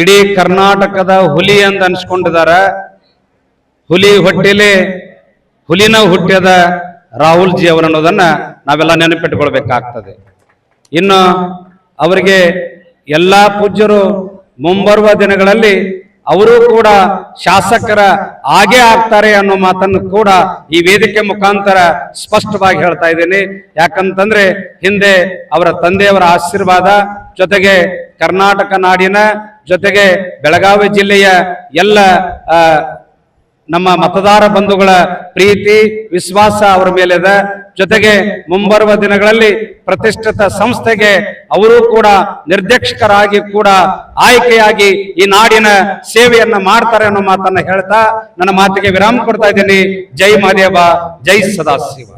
ಇಡೀ ಕರ್ನಾಟಕದ ಹುಲಿ ಅಂತ ಅನ್ಸ್ಕೊಂಡಿದಾರ. ಹುಲಿ ಹೊಟ್ಟೆಲಿ, ಹುಲಿನ ಹುಟ್ಟದ ರಾಹುಲ್ ಜಿ ಅವರು ಅನ್ನೋದನ್ನ ನಾವೆಲ್ಲ ನೆನಪಿಟ್ಕೊಳ್ಬೇಕಾಗ್ತದೆ. ಇನ್ನು ಅವರಿಗೆ ಎಲ್ಲ ಪೂಜ್ಯರು ಮುಂಬರುವ ದಿನಗಳಲ್ಲಿ ಅವರು ಕೂಡ ಶಾಸಕರ ಆಗೇ ಆಗ್ತಾರೆ ಅನ್ನೋ ಮಾತನ್ನು ಕೂಡ ಈ ವೇದಿಕೆ ಮುಖಾಂತರ ಸ್ಪಷ್ಟವಾಗಿ ಹೇಳ್ತಾ ಇದ್ದೀನಿ. ಯಾಕಂತಂದ್ರೆ ಹಿಂದೆ ಅವರ ತಂದೆಯವರ ಆಶೀರ್ವಾದ, ಜೊತೆಗೆ ಕರ್ನಾಟಕ ನಾಡಿನ ಜೊತೆಗೆ ಬೆಳಗಾವಿ ಜಿಲ್ಲೆಯ ಎಲ್ಲ ನಮ್ಮ ಮತದಾರ ಬಂಧುಗಳ ಪ್ರೀತಿ, ವಿಶ್ವಾಸ ಅವರ ಮೇಲಿದೆ. ಜೊತೆಗೆ ಮುಂಬರುವ ದಿನಗಳಲ್ಲಿ ಪ್ರತಿಷ್ಠಿತ ಸಂಸ್ಥೆಗೆ ಅವರು ಕೂಡ ನಿರ್ದೇಶಕರಾಗಿ ಕೂಡ ಆಯ್ಕೆಯಾಗಿ ಈ ನಾಡಿನ ಸೇವೆಯನ್ನ ಮಾಡ್ತಾರೆ ಅನ್ನೋ ಮಾತನ್ನ ಹೇಳ್ತಾ ನನ್ನ ಮಾತಿಗೆ ವಿರಾಮ ಕೊಡ್ತಾ ಇದ್ದೀನಿ. ಜೈ ಮಹದೇವ ಜೈ ಸದಾಶಿವ.